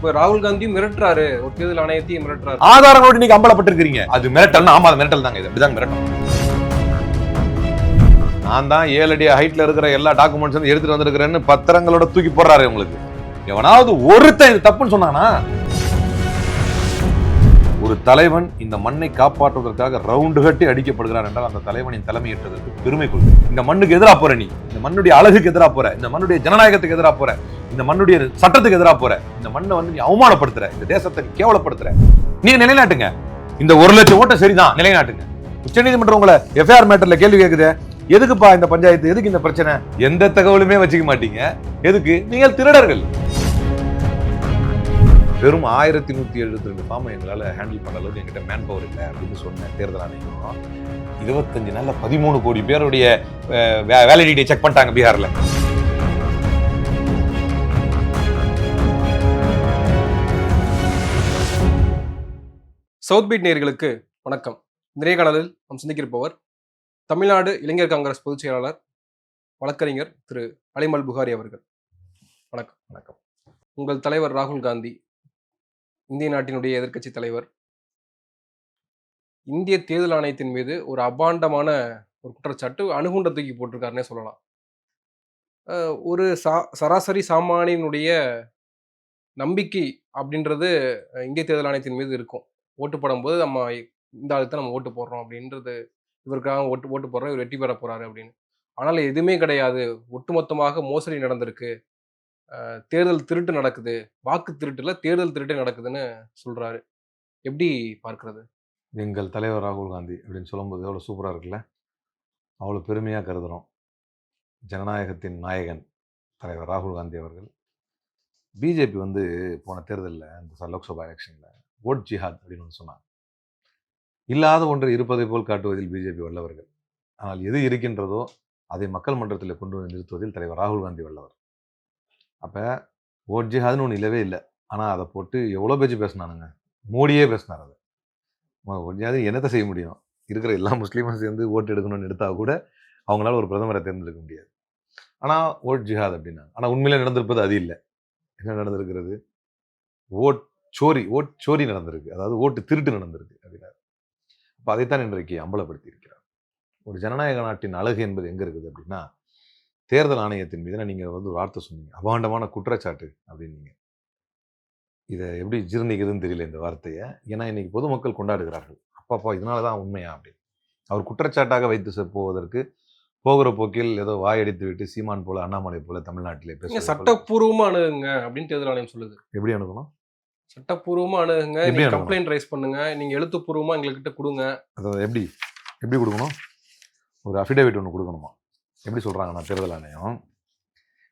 இப்போ ராகுல் காந்தி மிரட்டுறாரு. ஒரு தேர்தல் ஆணையத்தையும் மிரட்டுறாரு. ஆதாரங்களோடு நீங்க அம்பலப்பட்டிருக்கிறீங்க. அது மிரட்டல்னா ஆமா அது மிரட்டல் தாங்க இது. அப்படிதாங்க மிரட்டல். நான் தான் ஏழு அடி ஹைட்ல இருக்கிற எல்லா டாக்குமெண்ட்ஸ் வந்து எடுத்துட்டு வந்திருக்கிறேன்னு பத்திரங்களோட தூக்கி போடுறாரு உங்களுக்கு எவனாவது ஒருத்தன் இது தப்புன்னு சொன்னானா? ஒரு தலைவன் இந்த மண்ணை காப்பாற்றுவதற்காக ரவுண்டு கட்டி அடிக்கப்படுகிறார் என்றால் அந்த தலைவனின் தலைமையேற்றதற்கு பெருமை கொள்கிறேன் இந்த மண்ணுக்கு எதிராக போற நீ. இந்த மண்ணுடைய அழகுக்கு எதிராக போற. இந்த மண்ணுடைய ஜனநாயகத்துக்கு எதிராக போற. இந்த மண்ணுடைய சட்டத்துக்கு எதிராக போற. இந்த மண்ணை வந்து நீ அவமானப்படுத்துற. இந்த தேசத்தை கேவலப்படுத்துற. நீங்க நிலைநாட்டுங்க. இந்த ஒரு லட்சம் ஓட்டை சரிதான். நிலைநாட்டுங்க. உச்சநீதிமன்றம் உங்களை எஃப்ஐஆர் மேட்டர்ல கேள்வி கேட்குது எதுக்குப்பா இந்த பஞ்சாயத்து? எதுக்கு இந்த பிரச்சனை? எந்த தகவலுமே வச்சுக்க மாட்டீங்க. எதுக்கு? நீங்கள் திருடர்கள். வெறும் ஆயிரத்தி நூத்தி எழுபத்தி ரெண்டு ஃபார்ம் எங்களால ஹேண்டில் பண்ண அளவுக்கு எங்கிட்ட மேன் பவர் இல்லை அப்படின்னு சொன்ன தேர்தல் ஆணையம் இருபத்தஞ்சு நாள்ல பதிமூணு கோடி பேருடைய வேலிடிட்டியை செக் பண்ணிட்டாங்க பீகார்ல. சவுத் பீட் நேயர்களுக்கு வணக்கம். நிறைய காணலில் நாம் சந்திக்கிருப்பவர் தமிழ்நாடு இளைஞர் காங்கிரஸ் பொதுச் செயலாளர் வழக்கறிஞர் திரு அலிமல் புகாரி அவர்கள். வணக்கம். வணக்கம். உங்கள் தலைவர் ராகுல் காந்தி இந்திய நாட்டினுடைய எதிர்க்கட்சி தலைவர். இந்திய தேர்தல் ஆணையத்தின் மீது ஒரு அபாண்டமான ஒரு குற்றச்சாட்டு அணுகுண்ட தூக்கி போட்டிருக்காருன்னே சொல்லலாம். ஒரு சா சராசரி சாமானியனுடைய நம்பிக்கை அப்படின்றது இந்திய தேர்தல் ஆணையத்தின் மீது இருக்கும். ஓட்டு போடும்போது நம்ம இந்த ஆளுக்கு தான் நம்ம ஓட்டு போடுறோம் அப்படின்றது இவருக்காக ஓட்டு ஓட்டு போடுறோம் இவர் வெற்றி பெற போறாரு அப்படின்னு. ஆனால் எதுவுமே கிடையாது. ஒட்டுமொத்தமாக மோசடி நடந்திருக்கு. தேர்தல் திருட்டு நடக்குது. வாக்கு திருட்டுல தேர்தல் திருட்டு நடக்குதுன்னு சொல்றாரு. எப்படி பார்க்கிறது? எங்கள் தலைவர் ராகுல் காந்தி அப்படின்னு சொல்லும்போது எவ்வளோ சூப்பராக இருக்குல்ல? அவ்வளோ பெருமையாக கருதுகிறோம் ஜனநாயகத்தின் நாயகன் தலைவர் ராகுல் காந்தி அவர்கள். பிஜேபி வந்து போன தேர்தலில் இந்த ச- லோக்சபா எலெக்ஷனில் ஓட் ஜிஹாத் அப்படின்னு ஒன்று சொன்னாங்க. இல்லாத ஒன்று இருப்பதை போல் காட்டுவதில் பிஜேபி வல்லவர்கள். ஆனால் எது இருக்கின்றதோ அதை மக்கள் மன்றத்தில் கொண்டு வந்து நிறுத்துவதில் தலைவர் ராகுல் காந்தி வல்லவர். அப்போ ஓட் ஜிஹாதுன்னு ஒன்று இல்லவே இல்லை. ஆனால் அதை போட்டு எவ்வளோ பேச்சு பேசினானுங்க? மோடியே பேசினார் அதை. ஜிஹாது என்னத்தை செய்ய முடியும்? இருக்கிற எல்லா முஸ்லீமும் சேர்ந்து ஓட்டு எடுக்கணும்னு எடுத்தால் கூட அவங்களால ஒரு பிரதமரை தேர்ந்தெடுக்க முடியாது. ஆனால் ஓட் ஜிஹாத் அப்படின்னா ஆனால் உண்மையில் நடந்திருப்பது அது இல்லை. என்ன நடந்திருக்கிறது? ஓட் சோரி ஓட் சோரி நடந்திருக்கு. அதாவது ஓட்டு திருட்டு நடந்திருக்கு அப்படின்னா அப்போ அதைத்தான் இன்றைக்கு அம்பலப்படுத்தி இருக்கிறார் ஒரு ஜனநாயக நாட்டின் அழகு என்பது எங்கே இருக்குது அப்படின்னா தேர்தல் ஆணையத்தின் மீது நீங்கள் வந்து ஒரு வார்த்தை சொன்னீங்க. அபாண்டமான குற்றச்சாட்டு அப்படின்னீங்க. இதை எப்படி ஜீர்ணிக்குதுன்னு தெரியல இந்த வார்த்தையை. ஏன்னா இன்னைக்கு பொதுமக்கள் கொண்டாடுகிறார்கள். அப்பாப்பா இதனால தான் உண்மையா அப்படின்னு அவர் குற்றச்சாட்டாக வைத்து போவதற்கு போகிற போக்கில் ஏதோ வாயடித்து விட்டு சீமான் போல அண்ணாமலை போல தமிழ்நாட்டிலே பேச சட்டப்பூர்வமா அணுகுங்க அப்படின்னு தேர்தல் ஆணையம் சொல்லுது. எப்படி அனுப்பணும் சட்டப்பூர்வமா அணுகுங்க. எப்படி நீங்க அணுகணும்? கம்ப்ளைண்ட் ரைஸ் பண்ணுங்க. நீங்க எழுத்துப்பூர்வமா எங்ககிட்ட கொடுங்க. அதாவது எப்படி எப்படி கொடுக்கணும்? ஒரு அஃபிடேவிட் ஒன்று கொடுக்கணுமா? எப்படி சொல்கிறாங்கன்னா தேர்தல் ஆணையம்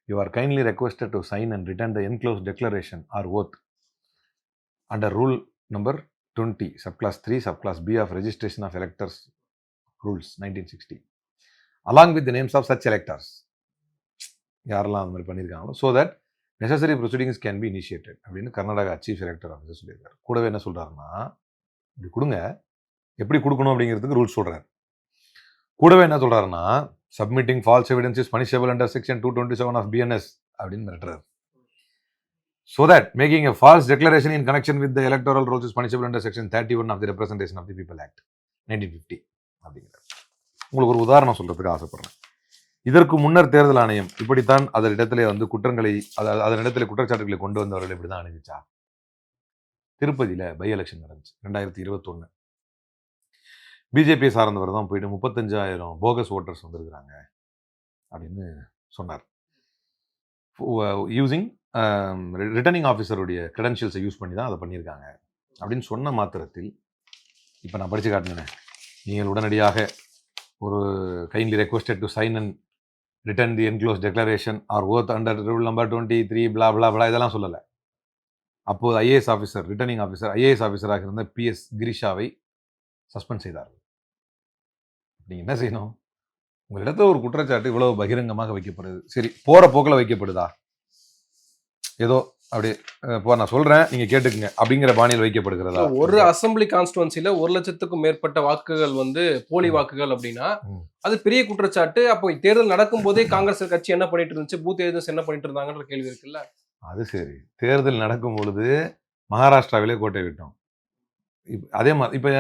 you are kindly requested to sign and return the enclose declaration or oath under rule number twenty subclause three subclause B of registration of electors rules nineteen sixty along with names of such electors யாரெல்லாம் அந்த மாதிரி பண்ணியிருக்காங்களோ so that necessary proceedings can be initiated அப்படின்னு Karnataka chief elector officer சொல்லியிருக்காரு. கூடவே என்ன சொல்கிறாருன்னா இப்படி கொடுங்க. எப்படி கொடுக்கணும் அப்படிங்கிறதுக்கு ரூல்ஸ் சொல்கிறார் கூடவே என்ன சொல்கிறாருன்னா submitting false evidence is punishable under section two twenty seven of BNS அப்படின்னு மிரட்டுறாரு. So that making a false declaration in connection with electoral rules is punishable under section thirty one of the representation of the people act nineteen fifty அப்படிங்கிறார். உங்களுக்கு ஒரு உதாரணம் சொல்கிறதுக்கு ஆசைப்படுறேன். இதற்கு முன்னர் தேர்தல் ஆணையம் இப்படித்தான் அதனிடத்திலே வந்து குற்றங்களை அதாவது இடத்துல குற்றச்சாட்டுகளை கொண்டு வந்தவர்கள் இப்படி தான் அணுகிச்சா திருப்பதியில் பை எலெக்ஷன் நடந்துச்சு ரெண்டாயிரத்தி இருபத்தொன்னு. பிஜேபி சார்ந்தவர் தான் போயிட்டு முப்பத்தஞ்சாயிரம் போகஸ் ஓட்டர்ஸ் வந்திருக்கிறாங்க அப்படின்னு சொன்னார். யூஸிங் ரிட்டர்னிங் ஆஃபீஸருடைய கிரெடென்ஷியல்ஸை யூஸ் பண்ணி தான் அதை பண்ணியிருக்காங்க. அப்படின்னு சொன்ன மாத்திரத்தில் இப்போ நான் படித்து காட்டினேன் நீங்கள் உடனடியாக ஒரு kindly requested to sign and return the enclose declaration or oath under rule number twenty three bla bla bla இதெல்லாம் சொல்லலை. அப்போது IAS officer returning officer IAS ஆஃபீஸராக இருந்த பிஎஸ் கிரிஷாவை சஸ்பெண்ட் செய்தார்கள். நீங்கள் என்ன செய்யணும்? உங்களிடத்துல ஒரு குற்றச்சாட்டு இவ்வளவு பகிரங்கமாக வைக்கப்படுது. சரி போற போக்கில் வைக்கப்படுதா? ஏதோ அப்படி இப்போ நான் சொல்றேன் நீங்க கேட்டுக்குங்க அப்படிங்கிற பாணியில் வைக்கப்படுகிறதா? ஒரு அசெம்பிளி கான்ஸ்டுவன்சில ஒரு லட்சத்துக்கும் மேற்பட்ட வாக்குகள் வந்து போலி வாக்குகள் அப்படின்னா. அது பெரிய குற்றச்சாட்டு. அப்போ தேர்தல் நடக்கும் போதே காங்கிரஸ் கட்சி என்ன பண்ணிட்டு இருந்துச்சு? பூத் ஏஜென்ட்ஸ் என்ன பண்ணிட்டு இருந்தாங்கன்ற கேள்வி இருக்குல்ல? அது சரி. தேர்தல் நடக்கும் பொழுது மகாராஷ்டிராவிலே கோட்டை விட்டோம் அதே மாதிரி இப்போ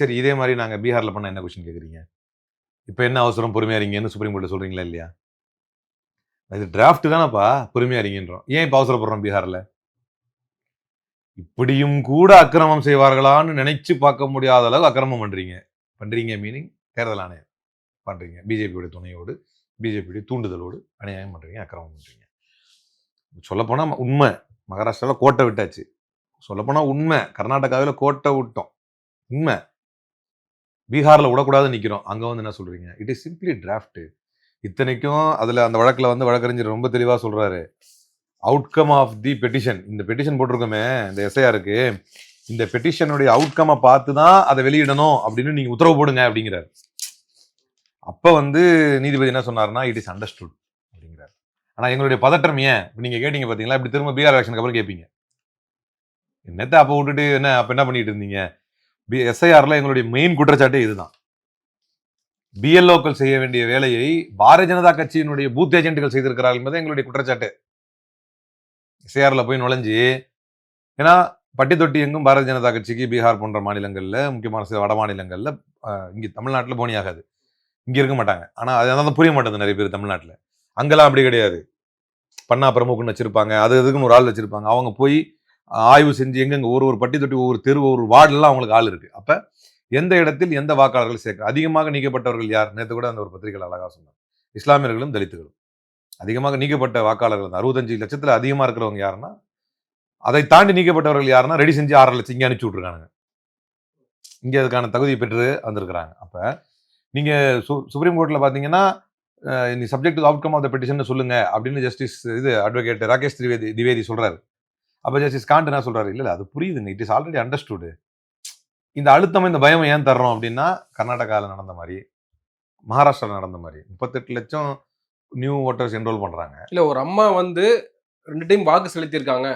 சரி இதே மாதிரி நாங்கள் பீகாரில் பண்ண என்ன கொஸ்டின் கேட்குறீங்க? இப்போ என்ன அவசரம்? பொறுமையா இருங்கன்னு சுப்ரீம் கோர்ட்டில் சொல்கிறீங்களா இல்லையா? இது டிராஃப்ட் தானப்பா. பொறுமையா இருங்கன்றோம். ஏன் இப்போ அவசரப்படுறோம் பீகாரில்? இப்படியும் கூட அக்கிரமம் செய்வார்களான்னு நினைச்சு பார்க்க முடியாத அளவு அக்கிரமம் பண்ணுறீங்க பண்ணுறீங்க மீனிங் தேர்தல் ஆணையம் பண்ணுறீங்க பிஜேபியோட துணையோடு பிஜேபியுடைய தூண்டுதலோடு அநியாயம் பண்ணுறீங்க அக்கிரமம் பண்ணுறீங்க சொல்லப்போனால் உண்மை. மகாராஷ்டிராவில் கோட்டை விட்டாச்சு. சொல்லப்போனால் உண்மை. கர்நாடகாவில் கோட்டை விட்டோம். உண்மை. பீகாரில் விடக்கூடாதுன்னு நிற்கிறோம் அங்கே வந்து என்ன சொல்கிறீங்க இட் இஸ் சிம்பிளி டிராஃப்ட் இத்தனைக்கும் அதில் அந்த வழக்கில் வந்து வழக்கறிஞர் ரொம்ப தெளிவாக சொல்கிறாரு அவுட்கம் ஆஃப் தி பெட்டிஷன் இந்த பெட்டிஷன் போட்டிருக்கோமே இந்த எஸ்ஐஆருக்கு இந்த பெட்டிஷனுடைய அவுட்கம்மை பார்த்து தான் அதை வெளியிடணும் அப்படின்னு நீங்கள் உத்தரவு போடுங்க அப்படிங்கிறார். அப்போ வந்து நீதிபதி என்ன சொன்னாருன்னா இட் இஸ் அண்டர்ஸ்டுட் அப்படிங்கிறாரு. ஆனால் எங்களுடைய பதற்றம் ஏன்? நீங்கள் கேட்டீங்க பார்த்தீங்களா இப்படி திரும்ப பீகார் எலெக்ஷனுக்கு அப்புறம் கேட்பீங்க என்னத்தை அப்போ விட்டுட்டு என்ன அப்போ என்ன பண்ணிட்டு இருந்தீங்க? பி எஸ்ஐஆர்ல எங்களுடைய மெயின் குற்றச்சாட்டே இதுதான். பிஎல்ஓக்கள் செய்ய வேண்டிய வேலையை பாரதிய ஜனதா கட்சியினுடைய பூத் ஏஜென்ட்டுகள் செய்திருக்கிறார்கள் என்பது எங்களுடைய குற்றச்சாட்டு. எஸ்ஐஆர்ல போய் நுழைஞ்சு ஏன்னா பட்டி தொட்டி எங்கும் பாரதிய ஜனதா கட்சிக்கு பீகார் போன்ற மாநிலங்களில் முக்கியமான சில வட மாநிலங்களில் இங்கே தமிழ்நாட்டில் போனியாகாது இங்கே ஆகாது இருக்க மாட்டாங்க. ஆனா அதனால புரிய மாட்டேங்குது நிறைய பேர் தமிழ்நாட்டில். அங்கெல்லாம் அப்படி கிடையாது. பண்ணா பிரமுகன்னு வச்சிருப்பாங்க அது இதுக்குன்னு ஒரு ஆள் வச்சிருப்பாங்க. அவங்க போய் ஆய்வு செஞ்சு எங்கெங்க ஒரு ஒரு பட்டி தொட்டி ஒவ்வொரு தெரு ஒரு வார்டுலாம் அவங்களுக்கு ஆள் இருக்குது அப்போ எந்த இடத்தில் எந்த வாக்காளர்கள் சேர்க்க அதிகமாக நீக்கப்பட்டவர்கள் யார்? நேற்று கூட அந்த ஒரு பத்திரிகையில் அழகாக சொன்னார். இஸ்லாமியர்களும் தலித்துகளும். அதிகமாக நீக்கப்பட்ட வாக்காளர்கள் அறுபத்தஞ்சு லட்சத்தில் அதிகமாக இருக்கிறவங்க யாருன்னா அதை தாண்டி நீக்கப்பட்டவர்கள் யாருன்னா ரெடி செஞ்சு ஆறரை லட்சம் இங்கே அனுப்பிச்சி விட்ருக்கானுங்க இங்கே அதுக்கான தகுதி பெற்று வந்திருக்கிறாங்க. அப்போ நீங்கள் சு- சுப்ரீம் கோர்ட்டில் பார்த்தீங்கன்னா இந்த subject outcome of the petition சொல்லுங்கள் அப்படின்னு ஜஸ்டிஸ் இது அட்வொகேட் ராகேஷ் திரிவேதி திவேதி சொல்கிறாரு அப்ப ஜஸ்டிஸ் காண்ட் என்ன சொல்றாரு? இல்ல அது புரியுதுங்க இட் இஸ் ஆல்ரெடி அண்டர்ஸ்டுடு இந்த அழுத்தம் இந்த பயம் ஏன் தர்றோம் அப்படின்னா கர்நாடகாவில் நடந்த மாதிரி மகாராஷ்டிராவில் நடந்த மாதிரி முப்பத்தெட்டு லட்சம் நியூ ஓட்டர்ஸ் என்ரோல் பண்றாங்க. இல்ல ஒரு அம்மா வந்து ரெண்டு டைம் வாக்கு செலுத்தியிருக்காங்க.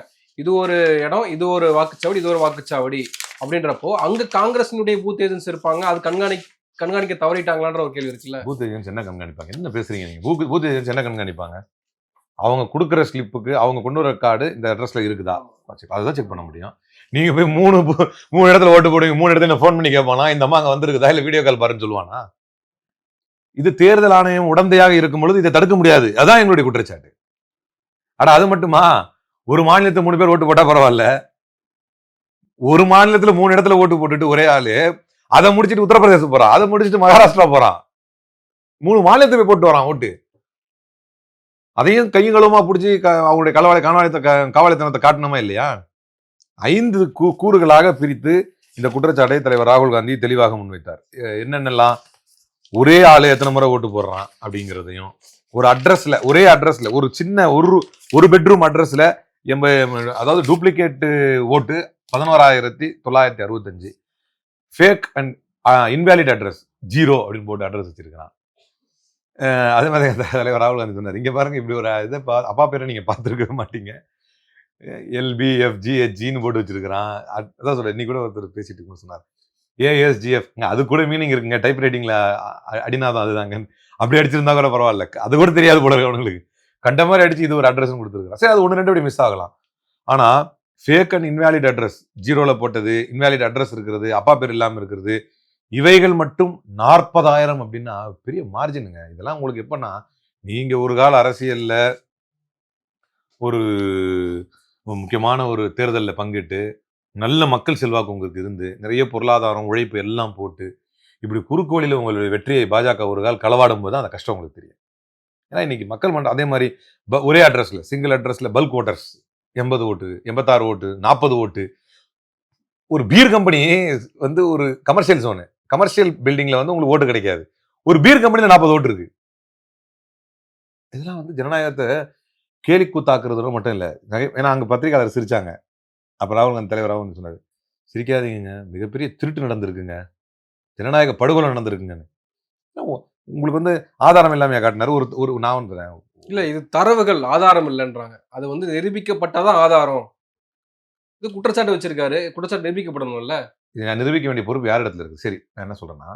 இது ஒரு இடம் இது ஒரு வாக்குச்சாவடி இது ஒரு வாக்குச்சாவடி அப்படின்றப்போ அங்க காங்கிரசினுடைய பூத் ஏஜென்ட்ஸ் இருப்பாங்க. அது கண்காணி கண்காணிக்க தவறிட்டாங்களான்ற ஒரு கேள்வி இருக்குல்ல. பூத் ஏஜென்ட்ஸ் என்ன கண்காணிப்பாங்க? என்ன பேசுறீங்க நீங்க? பூத் பூத் ஏஜென்ட்ஸ் என்ன கண்காணிப்பாங்க? அவங்க கொடுக்குற ஸ்லிப்புக்கு அவங்க கொண்டு வர கார்டு இந்த அட்ரஸில் இருக்குதா? அதுதான் செக் பண்ண முடியும். நீங்கள் போய் மூணு மூணு இடத்துல ஓட்டு போடுவீங்க மூணு இடத்துல ஃபோன் பண்ணி கேட்பானா இந்த அம்மா அங்கே வந்திருக்குதா? இல்லை வீடியோ கால் பாருன்னு சொல்லுவானா? இது தேர்தல் ஆணையம் உடந்தையாக இருக்கும் பொழுது இதை தடுக்க முடியாது. அதான் எங்களுடைய குற்றச்சாட்டு. ஆனால் அது மட்டுமா? ஒரு மாநிலத்தில் மூணு பேர் ஓட்டு போட்டால் பரவாயில்ல. ஒரு மாநிலத்தில் மூணு இடத்துல ஓட்டு போட்டுட்டு ஒரே ஆளு அதை முடிச்சுட்டு உத்தரப்பிரதேசம் போகிறான் அதை முடிச்சுட்டு மகாராஷ்டிரா போகிறான் மூணு மாநிலத்தில் போய் போட்டு வரான் ஓட்டு. அதையும் கையும் களவுமா பிடிச்சி அவங்களுடைய களவாளி கனவாளித்த காவலித்தனத்தை காட்டணுமா இல்லையா? ஐந்து கூ கூறுகளாக பிரித்து இந்த குற்றச்சாட்டை தலைவர் ராகுல் காந்தி தெளிவாக முன்வைத்தார். என்னென்னலாம்? ஒரே ஆள் எத்தனை முறை ஓட்டு போடுறான் அப்படிங்கிறதையும் ஒரு அட்ரஸ்ல ஒரே அட்ரஸ்ல ஒரு சின்ன ஒரு ஒரு பெட்ரூம் அட்ரஸ்ல எம்ப அதாவது டூப்ளிகேட் ஓட்டு பதினோராயிரத்தி தொள்ளாயிரத்தி அறுபத்தஞ்சு. Fake and invalid address zero அப்படின்னு போட்டு அட்ரஸ் வச்சிருக்கிறான். அதே மாதிரி அந்த தலைவர் ராகுல் காந்தி சொன்னார். இங்கே பாருங்கள் இப்படி ஒரு இதை பா அப்பா பேரை நீங்கள் பார்த்துருக்கவே மாட்டீங்க. எல்பி ஹெச்ஜின்னு போட்டு வச்சிருக்கிறான். அதான் சொல்கிறேன் இன்னைக்கு கூட ஒருத்தர் பேசிட்டு சொன்னார். ஏஎஸ்ஜிஎஃப் அது கூட மீனிங் இருக்குங்க. டைப் ரைட்டிங்கில் அடினாதான் அதுதாங்க. அப்படி அடிச்சிருந்தா கூட பரவாயில்ல. அது கூட தெரியாது போல இருக்கு அவனுங்களுக்கு. கண்ட மாதிரி அடிச்சு இது ஒரு அட்ரஸ் கொடுத்துருக்கான் சரி அது ஒன்று ரெண்டு அப்படி மிஸ் ஆகலாம். ஆனால் ஃபேக் அண்ட் இன்வேலிட் அட்ரஸ் ஜீரோவில் போட்டது இன்வேலிட் அட்ரஸ் இருக்கிறது அப்பா பேர் இல்லாமல் இருக்கிறது இவைகள் மட்டும் நாற்பதாயிரம் அப்படின்னா பெரிய மார்ஜினுங்க இதெல்லாம் உங்களுக்கு எப்பன்னா நீங்க ஒரு கால அரசியல்ல ஒரு முக்கியமான ஒரு தேர்தலில் பங்கிட்டு நல்ல மக்கள் செல்வாக்கு உங்களுக்கு இருந்து நிறைய பொருளாதாரம் உழைப்பு எல்லாம் போட்டு இப்படி குறுக்கு உங்களுடைய வெற்றியை பாஜக ஒரு கால் களவாடும் போது தான் அந்த கஷ்டம் உங்களுக்கு தெரியும். ஏன்னா இன்னைக்கு மக்கள் மன்றம் அதே மாதிரி ப- ஒரே அட்ரஸில் சிங்கிள் அட்ரஸில் பல்க் ஓட்டர்ஸ் எண்பது ஓட்டு எண்பத்தாறு ஓட்டு நாற்பது ஓட்டு. ஒரு பீர் கம்பெனி வந்து ஒரு கமர்ஷியல் ஜோனு கமர்ஷியல் பில்டிங்கில் வந்து உங்களுக்கு ஓட்டு கிடைக்காது. ஒரு பீர் கம்பெனியில் நாற்பது ஓட்டு இருக்கு. இதெல்லாம் வந்து ஜனநாயகத்தை கேலி கூத்தாக்குறதோட மட்டும் இல்லை. ஏன்னா அங்கே பத்திரிகையாளர் சிரிச்சாங்க. அப்போ ராகுல் காந்தி தலைவர் ராகுல் சொன்னார் சிரிக்காதீங்க மிகப்பெரிய திருட்டு நடந்திருக்குங்க. ஜனநாயக படுகொலை நடந்திருக்குங்கன்னு. உங்களுக்கு வந்து ஆதாரம் இல்லாமையா காட்டினாரு. ஒரு ஒரு நான் வந்து இல்லை இது தரவுகள் ஆதாரம் இல்லைன்றாங்க. அது வந்து நிரூபிக்கப்பட்டாதான் ஆதாரம்? இது குற்றச்சாட்டு வச்சிருக்காரு. குற்றச்சாட்டு நிரூபிக்கப்படணும்ல. இதை நான் நிரூபிக்க வேண்டிய பொறுப்பு யார் இடத்துல இருக்குது சரி நான் என்ன சொல்கிறேன்னா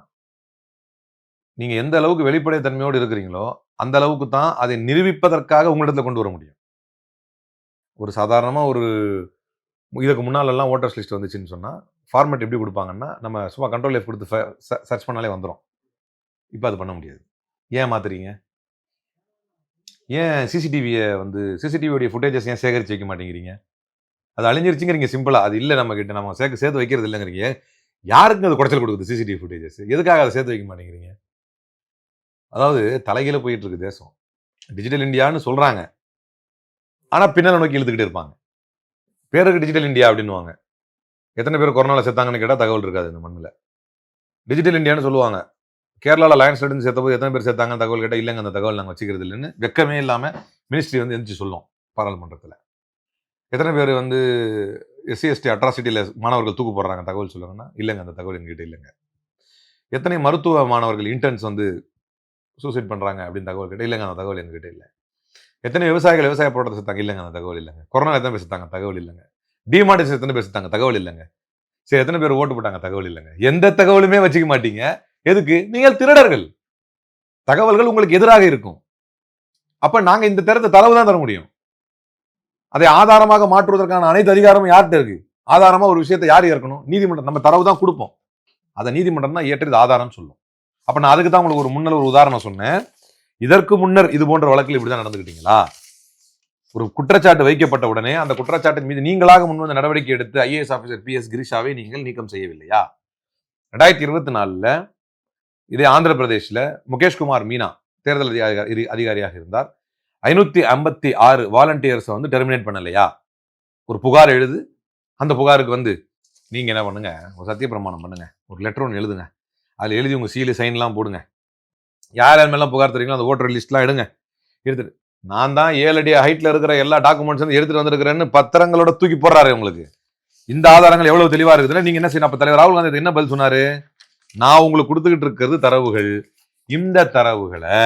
நீங்கள் எந்த அளவுக்கு வெளிப்படை தன்மையோடு இருக்கிறீங்களோ அந்த அளவுக்கு தான் அதை நிரூபிப்பதற்காக உங்களிடத்தில் கொண்டு வர முடியும். ஒரு சாதாரணமாக ஒரு இதுக்கு முன்னாலெல்லாம் ஓட்டர்ஸ் லிஸ்ட் வந்துச்சுன்னு சொன்னால் ஃபார்மேட் எப்படி கொடுப்பாங்கன்னா நம்ம சும்மா கண்ட்ரோல் எஃப் கொடுத்து சர்ச் பண்ணாலே வந்துடும் இப்போ அது பண்ண முடியாது. ஏன் மாத்துறீங்க? ஏன் சிசிடிவியை வந்து சிசிடிவியோடைய ஃபுட்டேஜஸ் ஏன் சேகரித்து வைக்க மாட்டேங்கிறீங்க? அது அழிஞ்சிருச்சுங்கிறீங்க சிம்பிளாக அது இல்லை நம்ம கிட்ட நம்ம சேர்க்க சேர்த்து வைக்கிறது இல்லைங்கிறீங்க. யாருக்கும் அது குடைச்சல் கொடுக்குது சிசிடிவி ஃபுட்டேஜஸ் எதுக்காக அதை சேர்த்து வைக்க மாட்டேங்கிறீங்க? அதாவது தலைகீழ போயிட்டு இருக்கு தேசம். டிஜிட்டல் இந்தியான்னு சொல்கிறாங்க ஆனால் பின்னால் நோக்கி இழுத்துக்கிட்டே இருப்பாங்க. பேருக்கு டிஜிட்டல் இந்தியா அப்படின்னுவாங்க. எத்தனை பேர் கொரோனாவில் செத்தாங்கன்னு கேட்டால் தகவல் இருக்காது இந்த மண்ணில். டிஜிட்டல் இந்தியான்னு சொல்லுவாங்க. கேரளாவில் லயன்ஸ் எடுத்து சேர்த்தபோது எத்தனை பேர் சேர்த்தாங்க தகவல் கேட்டால் இல்லைங்க அந்த தகவல் நாங்கள் வச்சுக்கிறது இல்லைன்னு வெக்கமே இல்லாமல் மினிஸ்ட்ரி வந்து எந்திரிச்சு சொல்லும் பாராளுமன்றத்தில். எத்தனை பேர் வந்து எஸ்சி எஸ்டி அட்ராசிட்டியில் மாணவர்கள் தூக்கு போடுறாங்க? தகவல் சொல்லுங்கன்னா இல்லைங்க அந்த தகவல் எங்ககிட்ட இல்லைங்க. எத்தனை மருத்துவ மாணவர்கள் இன்டர்ன்ஸ் வந்து சூசைட் பண்ணுறாங்க அப்படின்னு தகவல் கேட்டால் இல்லைங்க அந்த தகவல் எங்ககிட்ட இல்லை. எத்தனை விவசாயிகள் விவசாய போராட்டத்தை செத்தாங்க இல்லைங்க அந்த தகவல் இல்லைங்க. கொரோனா எத்தனை பேசுத்தாங்க தகவல் இல்லைங்க. டிமானிட்டேஷன் எத்தனை பேசுத்தாங்க தகவல் இல்லைங்க. சரி எத்தனை பேர் ஓட்டு போட்டாங்க? தகவல் இல்லைங்க. எந்த தகவலுமே வச்சுக்க மாட்டீங்க. எதுக்கு? நீங்கள் திருடர்கள். தகவல்கள் உங்களுக்கு எதிராக இருக்கும். அப்போ நாங்கள் இந்த தரத்தை தளவு தான் தர முடியும். அதை ஆதாரமாக மாற்றுவதற்கான அனைத்து அதிகாரமும் யார்கிட்ட இருக்கு? ஆதாரமா ஒரு விஷயத்தை யார் ஏற்கணும் நீதிமன்றம் நம்ம தரவு தான் கொடுப்போம். அதை நீதிமன்றம் தான் ஏற்றது ஆதாரம் சொல்லும். அப்ப நான் அதுக்கு தான் உங்களுக்கு ஒரு முன்னர் ஒரு உதாரணம் சொன்னேன். இதற்கு முன்னர் இது போன்ற வழக்கில் இப்படிதான் நடந்துக்கிட்டீங்களா ஒரு குற்றச்சாட்டு வைக்கப்பட்ட உடனே அந்த குற்றச்சாட்டின் மீது நீங்களாக முன்வந்த நடவடிக்கை எடுத்து ஐஏஎஸ் ஆஃபீஸர் பி எஸ் கிரிஷாவை நீங்கள் நீக்கம் செய்யவில்லையா? ரெண்டாயிரத்தி இருபத்தி நாலில் இதே ஆந்திர பிரதேஷ்ல முகேஷ்குமார் மீனா தேர்தல் அதிகாரி அதிகாரியாக இருந்தார். ஐநூத்தி ஐம்பத்தி ஆறு வாலண்டியர்ஸை வந்து டெர்மினேட் பண்ணலையா? ஒரு புகார் எழுது. அந்த புகாருக்கு வந்து நீங்க என்ன பண்ணுங்க ஒரு சத்திய பிரமாணம் பண்ணுங்க. ஒரு லெட்டர் ஒன்று எழுதுங்க. அதில் எழுதி உங்க சீலு சைன்லாம் போடுங்க. யார் யார் மேலாம் புகார் தெரியுங்களோ அந்த ஓட்டர் லிஸ்ட்லாம் எடுங்க. எடுத்துட்டு நான் தான் ஏழு அடி ஹைட்டில் இருக்கிற எல்லா டாக்குமெண்ட்ஸ் வந்து எடுத்துட்டு வந்திருக்கிறேன்னு பத்திரங்களோட தூக்கி போடுறாரு உங்களுக்கு. இந்த ஆதாரங்கள் எவ்வளவு தெளிவாக இருக்குதுன்னா நீங்க என்ன செய்யணும்? அப்ப தலைவர் ராகுல் காந்தி என்ன பதில் சொன்னாரு? நான் உங்களுக்கு கொடுத்துக்கிட்டு இருக்கிறது தரவுகள். இந்த தரவுகளை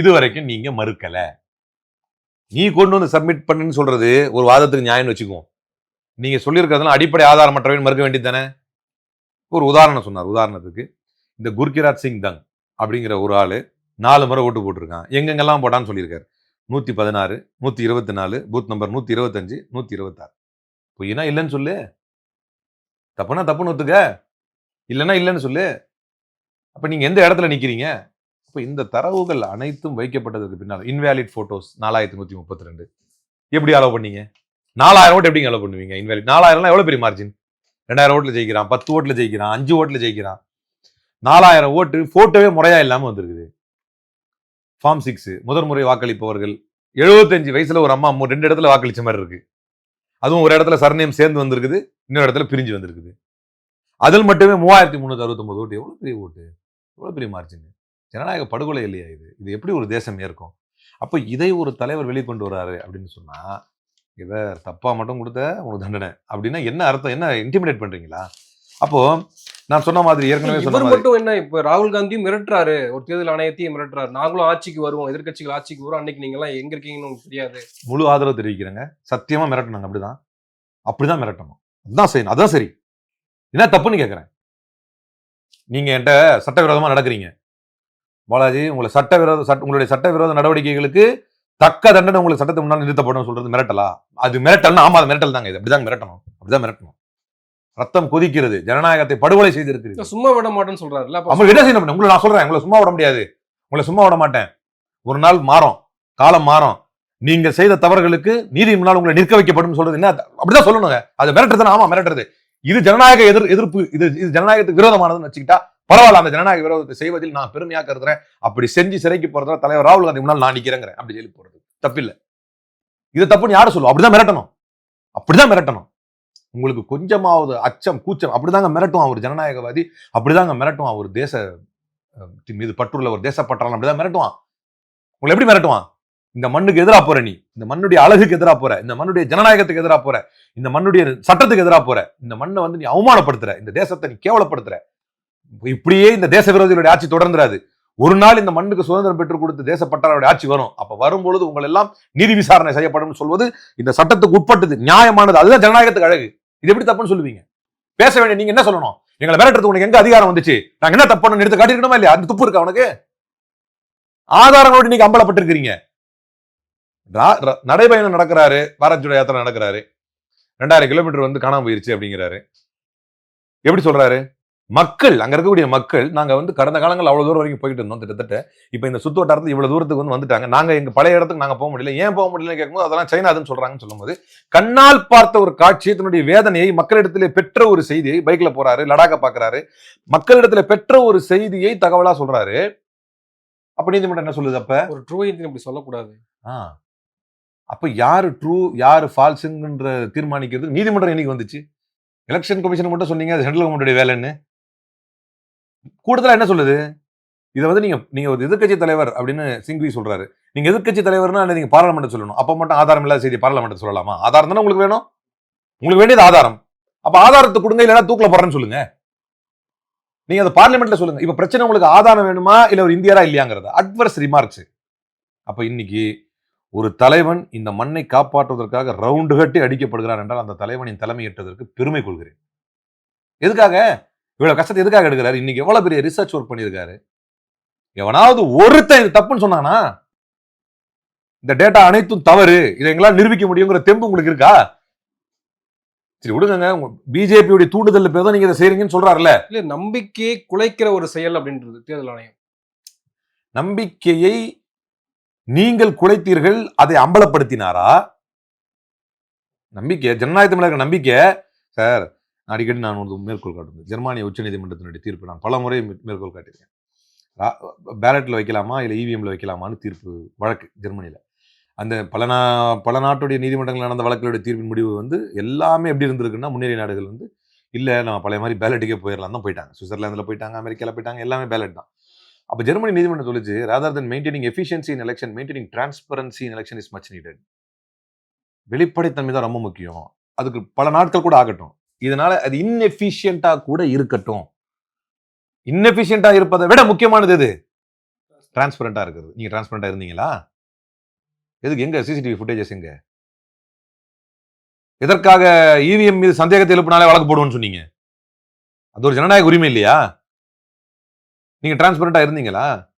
இதுவரைக்கும் நீங்க மறுக்கலை. நீ கொண்டு வந்து சப்மிட் பண்ணுன்னு சொல்றது ஒரு வாதத்துக்கு நியாயம்னு வச்சுக்குவோம். நீங்கள் சொல்லியிருக்கிறதுலாம் அடிப்படை ஆதாரமற்றவைன்னு மறுக்க வேண்டியது தானே? ஒரு உதாரணம் சொன்னார் உதாரணத்துக்கு இந்த குர்கிராஜ் சிங் தங் அப்படிங்கிற ஒரு ஆள் நாலு முறை ஓட்டு போட்டிருக்கான். எங்கெங்கெல்லாம் போட்டான்னு சொல்லியிருக்காரு. நூற்றி பதினாறு நூற்றி இருபத்தி நாலு பூத் நம்பர் நூற்றி இருபத்தஞ்சு நூற்றி இருபத்தாறு பொய்னா இல்லைன்னு சொல்லு. தப்புனா தப்புன்னு ஒத்துக்க. இல்லைன்னா இல்லைன்னு சொல்லு. அப்போ நீங்கள் எந்த இடத்துல நிற்கிறீங்க அப்ப இந்த தரவுகள் அனைத்தும் வைக்கப்பட்டதுக்கு பின்னால் இன்வேலிட் போட்டோஸ் நாலாயிரத்தி நூத்தி முப்பத்தி ரெண்டு. எப்படி அலோவ் பண்ணீங்க? நாலாயிரம் ஓட்டு எப்படிங்க அலோவ் பண்ணுவீங்க? இன்வேலிட் நாலாயிரம்லாம் எவ்வளவு பெரிய மார்ஜின் ரெண்டாயிரம் ஓட்டில் ஜெயிக்கிறான் பத்து ஓட்டுல ஜெயிக்கிறான் அஞ்சு ஓட்டில் ஜெயிக்கிறான். நாலாயிரம் ஓட்டு போட்டோவே முறையா இல்லாம வந்திருக்குது. ஃபார்ம் சிக்ஸ் முதல் முறை வாக்களிப்பவர்கள் எழுபத்தஞ்சு வயசுல ஒரு அம்மா மூ- ரெண்டு இடத்துல வாக்களிச்ச மாதிரி இருக்கு. அதுவும் ஒரு இடத்துல சர்நேம் சேர்ந்து வந்திருக்குது இன்னொரு இடத்துல பிரிஞ்சு வந்திருக்குது. அதில் மட்டுமே மூவாயிரத்தி முந்நூற்றி அறுபத்தொம்பது ஓட்டு. எவ்வளவு பெரிய ஓட்டு? எவ்வளவு பெரிய மார்ஜின் ஜனநாயக படுகொலை இல்லையா இது? இது எப்படி ஒரு தேசம் ஏற்கும்? அப்போ இதை ஒரு தலைவர் வெளிக்கொண்டு வராரு அப்படின்னு சொன்னா இதை தப்பா மட்டும் கொடுத்த உனக்கு தண்டனை அப்படின்னா என்ன அர்த்தம்? என்ன இன்டிமிடேட் பண்றீங்களா? அப்போ நான் சொன்ன மாதிரி ஏற்கனவே சொன்ன மட்டும் என்ன இப்ப ராகுல் காந்தியும் மிரட்டுறாரு. ஒரு தேர்தல் ஆணையத்தையும் மிரட்டுறாரு. நாங்களும் ஆட்சிக்கு வருவோம். எதிர்க்கட்சிகள் ஆட்சிக்கு வரும் அன்னைக்கு நீங்க எல்லாம் எங்க இருக்கீங்கன்னு உங்களுக்கு தெரியாது. முழு ஆதரவு தெரிவிக்கிறேங்க. சத்தியமா மிரட்டணுங்க அப்படிதான். அப்படிதான் மிரட்டணும். அதுதான் செய்யணும். அதான் சரி. என்ன தப்புன்னு கேட்குறேன் நீங்க என்கிட்ட சட்டவிரோதமா நடக்கிறீங்க. பாலாஜி உங்களை சட்டவிரோத சட்ட உங்களுடைய சட்டவிரோத நடவடிக்கைகளுக்கு தக்க தண்டனை உங்களுக்கு சட்டத்தை முன்னால் நிறுத்தப்படும் சொல்றது மிரட்டலா? அது மிரட்டல்னா ஆமா அது மிரட்டல் தாங்க இது. அப்படிதான் மிரட்டணும். அப்படிதான் மிரட்டணும். ரத்தம் கொதிக்கிறது ஜனநாயகத்தை படுகொலை செய்திருக்கிறது. சும்மா விட மாட்டேன்னு சொல்றாருல்ல அப்ப அவங்க என்ன செய்யணும் உங்களை நான் சொல்றேன் உங்களை சும்மா விட முடியாது. உங்களை சும்மா விட மாட்டேன். ஒரு நாள் மாறும் காலம் மாறும். நீங்க செய்த தவறுகளுக்கு நீதி முன்னால் உங்களை நிற்க வைக்கப்படும் சொல்றது என்ன? அப்படிதான் சொல்லணுங்க. அது மிரட்டுறது ஆமா மிரட்டுறது. இது ஜனநாயக எதிர் எதிர்ப்பு இது இது ஜனநாயகத்துக்கு விரோதமானதுன்னு வச்சுக்கிட்டா பரவாயில்ல அந்த ஜனநாயக விரோதத்தை செய்வதில் நான் பெருமையா கருதுறேன். அப்படி செஞ்சு சிறைக்கு போறதா தலைவர் ராகுல் காந்தி முன்னால் நான் நிக்கிறேங்கிறேன் அப்படி ஜெயிலுக்கு போறது. தப்பில்லை. இது தப்புன்னு யாரும் சொல்லுவோம் அப்படிதான் மிரட்டணும். அப்படிதான் மிரட்டணும். உங்களுக்கு கொஞ்சமாவது அச்சம் கூச்சம் அப்படிதாங்க மிரட்டும் அவர் ஜனநாயகவாதி அப்படிதாங்க மிரட்டுவான் அவர் தேச மீது பற்றுள்ள ஒரு தேசப்பற்றாளன் அப்படிதான் மிரட்டுவான். உங்களை எப்படி மிரட்டுவான்? இந்த மண்ணுக்கு எதிரா போற நீ இந்த மண்ணுடைய அழகுக்கு எதிரா போற இந்த மண்ணுடைய ஜனநாயகத்துக்கு எதிரா போற இந்த மண்ணுடைய சட்டத்துக்கு எதிரா போற இந்த மண்ணை வந்து நீ அவமானப்படுத்துற இந்த தேசத்தை நீ கேவலப்படுத்துற இப்படியே இந்த தேச விரோதிகளுடைய ஆட்சி தொடர்ந்துராது. ஒரு நாள் இந்த மண்ணுக்கு சுதந்திரம் பெற்றுக் கொடுத்து தேசப்பட்டாளருடைய ஆட்சி வரும். அப்ப வரும்பொழுது உங்கள் எல்லாம் நீதி விசாரணை செய்யப்படும் சொல்வது இந்த சட்டத்துக்கு உட்பட்டது நியாயமானது அதுதான் ஜனநாயகத்துக்கு அழகு. இது எப்படி தப்புன்னு சொல்லுவீங்க? பேச வேண்டிய நீங்க என்ன சொல்லணும்? எங்களை மிரட்டுறதுக்கு உனக்கு எங்க அதிகாரம் வந்துச்சு? நாங்க என்ன தப்புன்னு எடுத்து காட்டிருக்கணுமா இல்லையா? அந்த துப்பு இருக்கா உனக்கு? ஆதாரங்களோடு நீங்க அம்பலப்பட்டிருக்கிறீங்க. ரா- நடைபயணம் நடக்கிறாரு. பாரத் ஜோடோ யாத்திரை நடக்கிறாரு. ரெண்டாயிரம் கிலோமீட்டர் வந்து காணாம போயிருச்சு அப்படிங்கிறாரு. எப்படி சொல்றாரு? மக்கள் அங்க இருக்கக்கூடிய மக்கள் நாங்க வந்து கடந்த காலங்கள் அவ்வளவு தூரம் வரைக்கும் போயிட்டு இருந்தோம் கிட்டத்தட்ட. இப்ப இந்த சுத்து வட்டாரத்துல இவ்வளவு தூரத்துக்கு வந்து வந்துட்டாங்க. நாங்க எங்க பழைய இடத்துக்கு நாங்க போக முடியல. ஏன் போக முடியலன்னு கேட்கும்போது அதெல்லாம் சைனாதுன்னு சொல்றாங்கன்னு சொல்லும்போது கண்ணால் பார்த்த ஒரு காட்சி தன்னுடைய வேதனையை மக்களிடத்திலே பெற்ற ஒரு செய்தியை பைக்ல போறாரு லடாக்க பாக்குறாரு மக்களிடத்துல பெற்ற ஒரு செய்தியை தகவலா சொல்றாரு. அப்ப நீதிமன்றம் என்ன சொல்லுது அப்ப? ஒரு ட்ரூ இந்தியன் இப்படி சொல்லக்கூடாது. ஆ. அப்ப யாரு ட்ரூ யாரு ஃபால்ஸுங்கன்ற தீர்மானிக்கிறது? நீதிமன்றம் என்னைக்கு வந்துச்சு? எலெக்ஷன் கமிஷன் மட்டும் சொன்னீங்க அது சென்ட்ரல் கவர்மெண்ட்டுடைய வேலைன்னு. கூடுதலா என்ன சொல்லுது? இதை வந்து நீங்க நீங்க ஒரு எதிர்க்கட்சி தலைவர் அப்படின்னு சிங்வி சொல்றாரு. நீங்க எதிர்கட்சி தலைவர்னா நீங்கள் நீங்க பாராளுமன்ற சொல்லணும். அப்போ மட்டும் ஆதாரம் இல்லாத செய்தி பாராளுமன்றம் சொல்லலாமா? ஆதாரம் தானே உங்களுக்கு வேணும்? உங்களுக்கு வேண்டியது ஆதாரம். அப்போ ஆதாரத்தை கொடுங்க இல்லைன்னா தூக்கில் போடுறேன்னு சொல்லுங்க. நீங்க அதை பார்லிமெண்ட்டில் சொல்லுங்க. இப்ப பிரச்சனை உங்களுக்கு ஆதாரம் வேணுமா? இல்ல ஒரு இந்தியரா இல்லையாங்கிறது. Adverse remarks. அப்போ இன்னைக்கு ஒரு தலைவன் இந்த மண்ணை காப்பாற்றுவதற்காக ரவுண்டு கட்டி அடிக்கப்படுகிறார் என்றால் அந்த தலைவனின் தலைமையேற்றதற்கு பெருமை கொள்கிறேன். எதுக்காக? இவ்வளவு கஷ்டத்தை எதுக்காக எடுக்கிறாரு? இன்னைக்கு எவ்வளவு பெரிய ரிசர்ச் ஒர்க் பண்ணியிருக்காரு? எவனாவது ஒருத்தன் இது தப்புன்னு சொன்னானா? இந்த டேட்டா அனைத்தும் தவறு. இதை எங்களால் நிரூபிக்க முடியுங்கிற தெம்பு உங்களுக்கு இருக்கா? சரி விடுங்க பிஜேபியுடைய தூண்டுதல் பேர் தான் நீங்க இதை செய்றீங்கன்னு சொல்றாருல்ல. இல்ல நம்பிக்கையை குலைக்கிற ஒரு செயல் அப்படின்றது தேர்தல் ஆணையம். நம்பிக்கையை நீங்கள் குலைத்தீர்கள் அதை அம்பலப்படுத்தினாரா? நம்பிக்கை ஜனநாயகத்தில் மேல இருக்க நம்பிக்கை சார் அடிக்கடி நான் வந்து மேற்கோள் காட்டுவேன் ஜெர்மானிய உச்சநீதிமன்றத்தினுடைய தீர்ப்பு நான் பல முறை மேற்கோள் காட்டியிருக்கேன். பேலட்டில் வைக்கலாமா இல்லை இவிஎம்ல வைக்கலாமான்னு தீர்ப்பு வழக்கு ஜெர்மனியில். அந்த பல நா பல நாட்டுடைய நீதிமன்றங்கள் நடந்த வழக்குகளுடைய தீர்ப்பின் முடிவு வந்து எல்லாமே எப்படி இருந்திருக்குன்னா முன்னேறிய நாடுகள் வந்து இல்லை நம்ம பழைய மாதிரி பேலட்டுக்கே போயிடலாம் தான் போயிட்டாங்க. சுவிட்சர்லாந்தில் போயிட்டாங்க அமெரிக்காவில் போயிட்டாங்க எல்லாமே பேலட் தான். அப்போ ஜெர்மனி நீதிமன்றம் சொல்லிச்சு rather than maintaining efficiency in election maintaining transparency in election is much needed வெளிப்படைத்தன்மை தான் ரொம்ப முக்கியம். அதுக்கு பல நாட்கள் கூட ஆகட்டும். இதனால அது இன்எஃபிஷியண்டா கூட இருக்கட்டும். இன்எஃபிஷியண்டா இருப்பதை விட முக்கியமானது எது? டிரான்ஸ்பரண்டா இருக்கிறது. நீங்க டிரான்ஸ்பரண்டா இருந்தீங்களா? எதுக்கு? எங்க? சிசிடிவி ஃபுட்டேஜஸ் எங்க? எதற்காக இவிஎம் மீது சந்தேகத்தை எழுப்பினாலே வழக்கு போடுவோம்னு சொன்னீங்க? அது ஒரு ஜனநாயக உரிமை இல்லையா? நீங்க டிரான்ஸ்பரண்டா இருந்தீங்களா?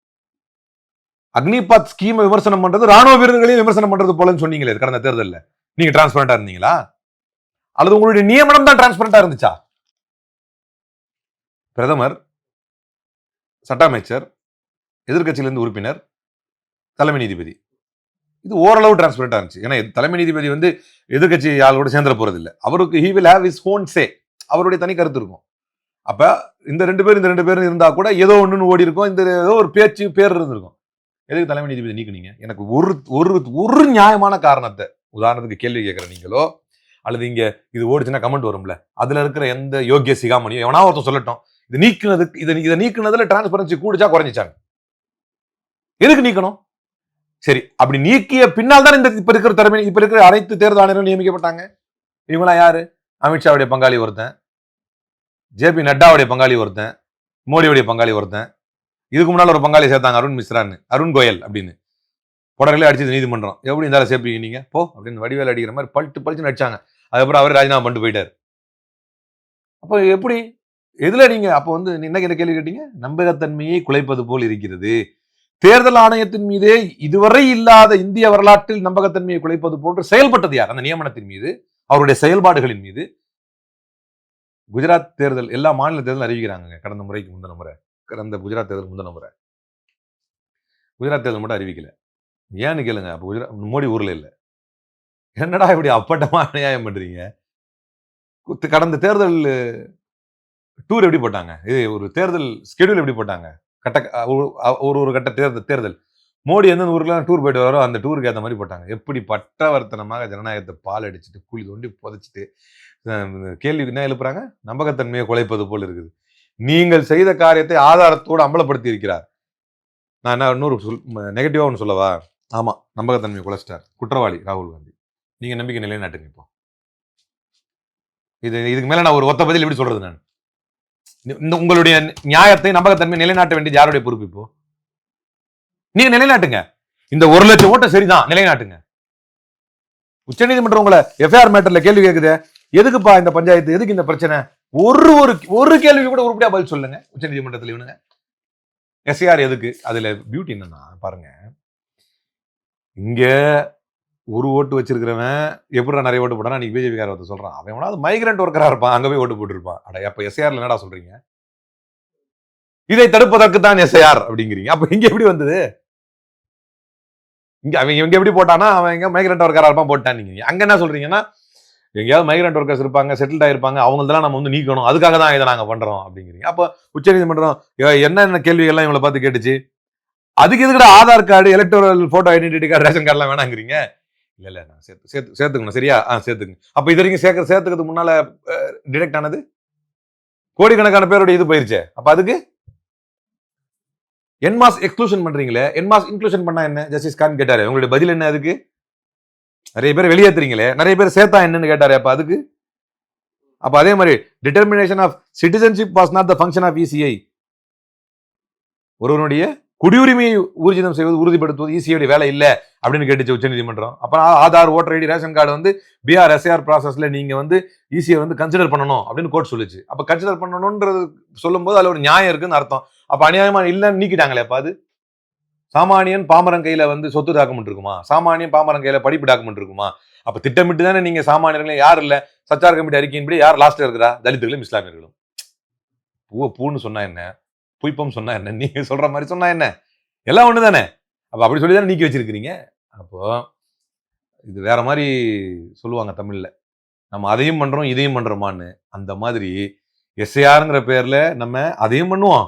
அக்னிபாத் ஸ்கீமை விமர்சனம் பண்றது ராணுவ வீரர்களையும் விமர்சனம் பண்றது போலன்னு சொன்னீங்களே கடந்த தேர்தலில். நீங்க டிரான்ஸ்பரண்டா இருந்தீங்களா? அல்லது உங்களுடைய நியமனம் தான் டிரான்ஸ்பரண்டா இருந்துச்சா? பிரதமர் சட்ட அமைச்சர் எதிர்கட்சியிலிருந்து உறுப்பினர் தலைமை நீதிபதி. இது ஓரளவு டிரான்ஸ்பரண்டா இருந்துச்சு. ஏன்னா தலைமை நீதிபதி வந்து எதிர்க்கட்சி ஆளோட சேர்ந்துட போறது இல்லை அவருக்கு he will have his own say அவருடைய தனி கருத்து இருக்கும். அப்ப இந்த ரெண்டு பேரும் இந்த ரெண்டு பேரும் இருந்தா கூட ஏதோ ஒன்றுன்னு ஓடி இருக்கும். இந்த ஏதோ ஒரு பேச்சு பேர் இருந்திருக்கும். எதுக்கு தலைமை நீதிபதி நீக்குனீங்க? எனக்கு ஒரு ஒரு ஒரு நியாயமான காரணத்தை உதாரணத்துக்கு கேள்வி கேட்குற நீங்களோ அல்லது இங்க இது ஓடிச்சுன்னா கமெண்ட் வரும்ல. அதுல இருக்கிற எந்த யோகிய சிகாமணியும் எவனா ஒருத்தன் சொல்லட்டும் இது நீக்கினதுக்கு இதை இதை நீக்கினதுல டிரான்ஸ்பரன்சி கூடிச்சா குறைஞ்சிச்சாங்க. எதுக்கு நீக்கணும்? சரி அப்படி நீக்கிய பின்னால் தான் இந்த இப்ப இருக்கிற தலைமை இப்ப இருக்கிற அனைத்து தேர்தல் ஆணையரும் நியமிக்கப்பட்டாங்க. இவங்களாம் யாரு? அமித்ஷாவுடைய பங்காளி ஒருத்தன் ஜேபி நட்டாவுடைய பங்காளி ஒருத்தன் மோடியுடைய பங்காளி ஒருத்தன். இதுக்கு முன்னால் ஒரு பங்காளி சேர்த்தாங்க அருண் மிஸ்ரான்னு அருண் கோயல் அப்படின்னு. புடர்களே அடிச்சது நீதிமன்றம். எப்படி இருந்தாலும் சேர்ப்பீங்க நீங்க? போ அப்படின்னு வடிவேல் அடிக்கிற மாதிரி பல்ட்டு பல்ட்டுன்னு அடிச்சாங்க. அதுக்கப்புறம் அவர் ராஜினாமா பண்ணிட்டு போயிட்டார். அப்போ எப்படி? எதுல நீங்க அப்போ வந்து என்ன கேள்வி கேட்டீங்க? நம்பகத்தன்மையை குலைப்பது போல் இருக்கிறது. தேர்தல் ஆணையத்தின் மீதே இதுவரை இல்லாத இந்திய வரலாற்றில் நம்பகத்தன்மையை குலைப்பது போன்று செயல்பட்டது யார்? அந்த நியமனத்தின் மீது அவருடைய செயல்பாடுகளின் மீது. குஜராத் தேர்தல் எல்லா மாநில தேர்தலும் அறிவிக்கிறாங்க கடந்த முறைக்கு முந்தின முறை. கடந்த குஜராத் தேர்தல் முந்தின முறை. குஜராத் தேர்தல் மட்டும் அறிவிக்கல. ஏன்னு கேளுங்க அப்போ குஜராத் மோடி ஊர்ல இல்ல. என்னடா இப்படி அப்பட்டமா அநியாயம் பண்றீங்க? குத்து- கடந்த தேர்தல் டூர் எப்படி போட்டாங்க? இது ஒரு தேர்தல் ஸ்கெடியூல் எப்படி போட்டாங்க? கட்ட ஒரு- ஒரு கட்ட தேர்தல் தேர்தல். மோடி எந்தெந்த ஊருக்குலாம் டூர் போயிட்டு வராரோ அந்த டூருக்கு ஏற்ற மாதிரி போட்டாங்க. எப்படி பட்டவர்த்தனமாக ஜனநாயகத்தை பால் அடிச்சுட்டு கூலி தோண்டி புதைச்சிட்டு கேள்வி என்ன எழுப்புறாங்க? நம்பகத்தன்மையை குலைப்பது போல் இருக்குது. நீங்கள் செய்த காரியத்தை ஆதாரத்தோடு அம்பலப்படுத்தி இருக்கிறார். நான் என்ன இன்னொரு சொல் நெகட்டிவாக ஒன்று சொல்லவா? ஆமாம் நம்பகத்தன்மையை குலைச்சிட்டார். குற்றவாளி ராகுல் காந்தி. நீங்க நம்பிக்கை நிலைநாட்டுங்க இப்போ. இது இதுக்கு மேல நான் ஒரு ஒத்த பதில் எப்படி சொல்றது நான்? இந்த உங்களுடைய நியாயத்தை நம்பகத்தன்மை நிலைநாட்ட வேண்டியது யாருடைய பொறுப்பு இப்போ? நீங்க நிலைநாட்டுங்க. இந்த ஒரு லட்சம் ஓட்டை சரிதான் நிலைநாட்டுங்க. உச்சநீதிமன்றம் உங்களை எஃப்ஐஆர் மேட்டர்ல கேள்வி கேக்குது. எதுக்குப்பா இந்த பஞ்சாயத்து? எதுக்கு இந்த பிரச்சனை? ஒரு ஒரு ஒரு கேள்வி கூட உருப்படியா பதில் சொல்லுங்க. உச்சநீதிமன்றத்தில் இவனுங்க. எஸ்ஐஆர் எதுக்கு? அதுல பியூட்டி என்னன்னா பாருங்க. இங்க ஒரு ஓட்டு வச்சிருக்கிறவன் எப்படிடா நிறைய ஓட்டு போட்டானா? நீ பிஜேபி கார ஒருத்தர் சொல்றான் அவன் எவனாவது மைக்ரண்ட் ஒர்க்கராக இருப்பான் அங்கே போய் ஓட்டு போட்டுருப்பான். அட அப்போ எஸ்ஆர்ல என்னடா சொல்றீங்க? இதை தடுப்பதற்கு தான் எஸ்ஐஆர் அப்படிங்கிறீங்க. அப்ப இங்க எப்படி வந்தது? இங்க அவன் இங்க எப்படி போட்டானா? அவன் எங்க மைக்ரண்ட் ஒர்க்கராக இருப்பான் போட்டான் நீங்க. அங்க என்ன சொல்றீங்கன்னா எங்கேயாவது மைக்ரண்ட் ஒர்க்கர்ஸ் இருப்பாங்க செட்டில்ட் ஆயிருப்பாங்க அவங்களதெல்லாம் நம்ம வந்து நீக்கணும். அதுக்காக தான் இதை நாங்க பண்ணுறோம் அப்படிங்கிறீங்க. அப்போ உச்சநீதிமன்றம் என்னென்ன கேள்விகள்லாம் இவங்களை பார்த்து கேட்டுச்சு? அதுக்கு எதுக்குடா Aadhaar card electoral photo identity card ration கார்டுலாம் வேணாங்கிறீங்க? இல்லை இல்லை நான் சேர்த்து சேர்த்து சேர்த்துக்கணும் சரியா? ஆ சேர்த்துங்க அப்போ இது வரைக்கும் சேர்க்க சேர்த்துக்கிறதுக்கு முன்னால் டிடெக்ட் ஆனது? கோடிக்கணக்கான பேருடைய இது போயிருச்சே. அப்போ அதுக்கு? என்மாஸ் எக்ஸ்க்ளூஷன் பண்ணுறீங்களே என்மாஸ் இன்க்ளூஷன் பண்ணால் என்ன? ஜஸ்டிஸ் கான் கேட்டார். உங்களுடைய பதில் என்ன அதுக்கு? நிறைய பேர் வெளியேற்றுறீங்களே நிறைய பேர் சேர்த்தா என்னன்னு கேட்டார் அப்போ அதுக்கு? அப்போ அதே மாதிரி determination of citizenship was not the function of ECI ஒருவனுடைய குடியுரிமையை ஊர்ஜிதம் செய்வது உறுதிப்படுத்துவது இசிஐடைய வேலை இல்லை அப்படின்னு கேட்டுச்சு உச்சநீதிமன்றம். அப்புறம் Aadhaar voter ID ration card வந்து பிஆர் எஸ்ஆர் ப்ராசஸ்ல நீங்க வந்து ஈஸியை வந்து கன்சிடர் பண்ணணும் அப்படின்னு கோர்ட் சொல்லுச்சு. அப்ப கன்சிடர் பண்ணணும்ன்றது சொல்லும்போது அதுல ஒரு நியாயம் இருக்குன்னு அர்த்தம். அப்ப அநியாயமா இல்லைன்னு நீக்கிட்டாங்களே அப்ப அது? சாமானியன் பாமரன் கையில வந்து சொத்து டாக்குமெண்ட் இருக்குமா? சாமானியன் பாமரன் கையில படிப்பு டாக்குமெண்ட் இருக்குமா? அப்ப திட்டமிட்டு தானே நீங்க சாமானியர்களே யார் இல்ல? சச்சார் கமிட்டி அறிக்கையின்படி யார் லாஸ்ட்ல இருக்கிறா தலித்துகளும் இஸ்லாமியர்களும். பூவை பூன்னு சொன்னா என்ன? புய்ப்பம் சொன்னா என்ன? நீங்க சொல்ற மாதிரி சொன்னா என்ன? எல்லாம் ஒன்று தானே அப்போ அப்படி சொல்லி தானே நீக்கி வச்சிருக்கிறீங்க? அப்போ இது வேற மாதிரி சொல்லுவாங்க தமிழில். நம்ம அதையும் பண்ணுறோம் இதையும் பண்ணுறோமான்னு அந்த மாதிரி எஸ்ஐஆருங்கிற பேரில் நம்ம அதையும் பண்ணுவோம்.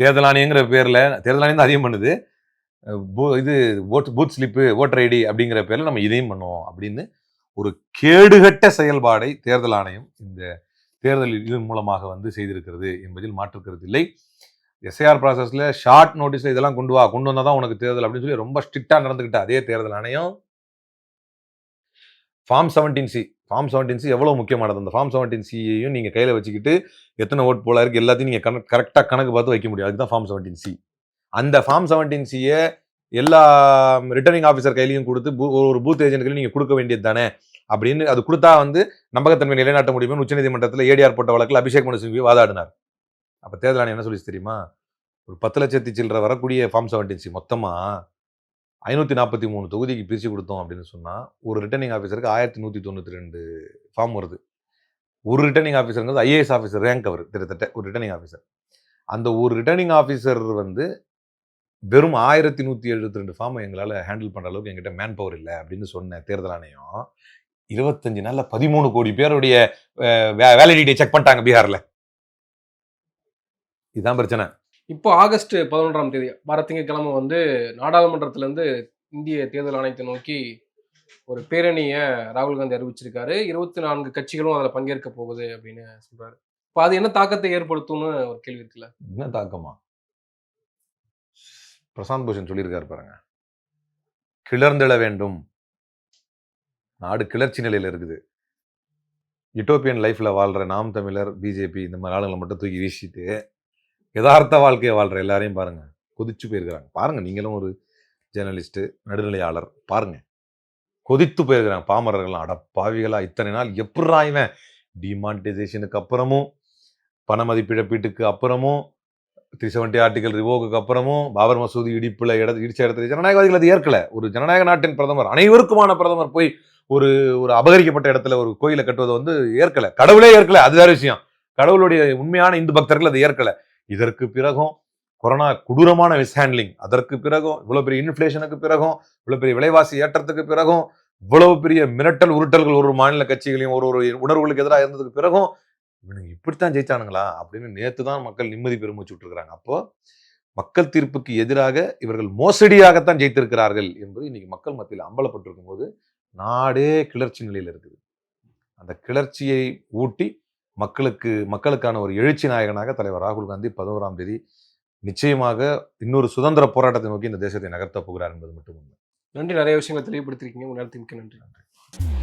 தேர்தல் ஆணையங்கிற பேரில் தேர்தல் ஆணையம் தான் அதையும் பண்ணுது. இது vote booth slip voter ID அப்படிங்கிற பேரில் நம்ம இதையும் பண்ணுவோம் அப்படின்னு ஒரு கேடுகட்ட செயல்பாடை தேர்தல் ஆணையம் இந்த தேர்தல் இதன் மூலமாக வந்து செய்திருக்கிறது என்பதில் மாற்றுக்கிறது இல்லை. எஸ்ஐஆர் ப்ராசஸில் ஷார்ட் நோட்டீஸில் இதெல்லாம் கொண்டு வா கொண்டு வந்தால் தான் உனக்கு தேர்தல் அப்படின்னு சொல்லி ரொம்ப ஸ்ட்ரிக்டாக நடந்துக்கிட்ட அதே தேர்தல் ஆணையம். Form seventeen C form seventeen C எவ்வளோ முக்கியமானது? அந்த ஃபார்ம் செவன்டீன் சியையும் நீங்கள் கையில் வச்சுக்கிட்டு எத்தனை ஓட் போல இருக்குது எல்லாத்தையும் நீங்கள் கணக்கு கரெக்டாக கணக்கு பார்த்து வைக்க முடியும். அதுதான் ஃபார்ம் செவன்டீன் சி அந்த ஃபார்ம் செவன்டீன் சியை எல்லா ரிட்டர்னிங் ஆஃபீஸர் கையிலையும் கொடுத்து ஒரு பூத் ஏஜென்ட்களையும் நீங்கள் கொடுக்க வேண்டியது தானே? அப்படின்னு அது கொடுத்தா வந்து நம்பகத்தன்மை நிலைநாட்ட முடியும்னு உச்சநீதிமன்றத்தில் ஏடிஆர் போட்ட வழக்கில் அபிஷேக் மனு சிங்வி வாதாடினார். அப்போ தேர்தல் ஆணையம் என்ன சொல்லிச்சு தெரியுமா? ஒரு பத்து லட்சத்தி சில்லற வரக்கூடிய ஃபார்ம் செவன்டீன் மொத்தமாக ஐநூற்றி நாற்பத்தி மூணு தொகுதிக்கு பிரிச்சு கொடுத்தோம் அப்படின்னு சொன்னால் ஒரு ரிட்டர்னிங் ஆஃபீஸருக்கு ஆயிரத்தி நூற்றி தொண்ணூற்றி ரெண்டு ஃபார்ம் வருது. ஒரு ரிட்டர்னிங் ஆஃபீஸருங்கிறது ஐஏஎஸ் ஆஃபீஸர் ரேங்க் அவர் கிட்டத்தட்ட ஒரு ரிட்டர்னிங் ஆஃபீஸர் அந்த ஒரு ரிட்டர்னிங் ஆஃபீஸர் வந்து வெறும் ஆயிரத்தி நூற்றி எழுபத்தி ரெண்டு ஃபார்மை எங்களால் ஹேண்டில் பண்ணுற அளவுக்கு எங்கிட்ட மேன் பவர் இல்லை அப்படின்னு சொன்ன தேர்தல் ஆணையம் இருபத்தஞ்சு நாள்ல பதிமூணு கோடி பேருடைய வேலிடிட்டியை செக் பண்ணிட்டாங்க பீகார்ல. இதுதான் பிரச்சனை. இப்போ ஆகஸ்ட் பதினொன்றாம் தேதி வர திங்கட்கிழமை வந்து நாடாளுமன்றத்திலேருந்து இந்திய தேர்தல் ஆணையத்தை நோக்கி ஒரு பேரணியை ராகுல் காந்தி அறிவிச்சிருக்காரு. இருபத்தி நான்கு கட்சிகளும் அதில் பங்கேற்க போகுது அப்படின்னு சொல்றாரு. இப்போ அது என்ன தாக்கத்தை ஏற்படுத்தும்னு ஒரு கேள்வி இருக்குல்ல? என்ன தாக்கமா? பிரசாந்த் பூஷன் சொல்லியிருக்காரு பாருங்க. கிளர்ந்தெழ வேண்டும். நாடு கிளர்ச்சி நிலையில் இருக்குது. யூட்டோப்பியன் லைஃப்பில் வாழ்கிற நாம் தமிழர் பிஜேபி இந்த மாதிரி ஆளுங்களை மட்டும் தூக்கி வீசிட்டு யதார்த்த வாழ்க்கையை வாழ்கிற எல்லாரையும் பாருங்கள் கொதிச்சு போயிருக்கிறாங்க. பாருங்கள் நீங்களும் ஒரு ஜேர்னலிஸ்ட்டு நடுநிலையாளர் பாருங்கள் கொதித்து போயிருக்கிறாங்க. பாமரர்கள்லாம் அட இத்தனை நாள் எப்படா இவன்? டிமானிட்டைசேஷனுக்கு அப்புறமும் பண மதிப்பிழப்பீட்டுக்கு அப்புறமும் த்ரீ செவன்டி ஆர்டிகல் ரிவோக்கு அப்புறமும் பாபர் மசூதி இடிப்பில் இட இடிச்ச இடத்துல ஜனநாயகவாதிகள் அது ஏற்கல. ஒரு ஜனநாயக நாட்டின் பிரதமர் அனைவருக்குமான பிரதமர் போய் ஒரு ஒரு அபகரிக்கப்பட்ட இடத்துல ஒரு கோயிலை கட்டுவதை வந்து ஏற்கல. கடவுளே ஏற்கல. அது வேற விஷயம். கடவுளுடைய உண்மையான இந்து பக்தர்கள் அதை ஏற்கல. இதற்கு பிறகும் கொரோனா கொடூரமான மிஸ்ஹேண்ட்லிங் அதற்கு பிறகும் இவ்வளோ பெரிய இன்ஃப்ளேஷனுக்கு பிறகும் இவ்வளோ பெரிய விலைவாசி ஏற்றத்துக்கு பிறகும் இவ்வளவு பெரிய மிரட்டல் உருட்டல்கள் ஒரு மாநில கட்சிகளையும் ஒரு ஒரு உணர்வுகளுக்கு எதிராக இருந்ததுக்கு பிறகும் இவனுங்க இப்படித்தான் ஜெயிச்சானுங்களா? அப்படின்னு நேத்து தான் மக்கள் நிம்மதி பெருமூச்சு விட்டுருக்காங்க அப்போ மக்கள் தீர்ப்புக்கு எதிராக இவர்கள் மோசடியாகத்தான் ஜெயித்திருக்கிறார்கள் என்பது இன்னைக்கு மக்கள் மத்தியில் அம்பலப்பட்டிருக்கும் போது நாடே கிளர்ச்சி நிலையில் இருக்குது. அந்த கிளர்ச்சியை ஊட்டி மக்களுக்கு மக்களுக்கான ஒரு எழுச்சி நாயகனாக தலைவர் ராகுல் காந்தி பதினோராம் தேதி நிச்சயமாக இன்னொரு சுதந்திர போராட்டத்தை நோக்கி இந்த தேசத்தை நகர்த்தப் போகிறார் என்பது மட்டும் நன்றி. நிறைய விஷயங்களை தெளிவுபடுத்திருக்கீங்க உங்கள் நேரத்துக்கு மிக்க நன்றி.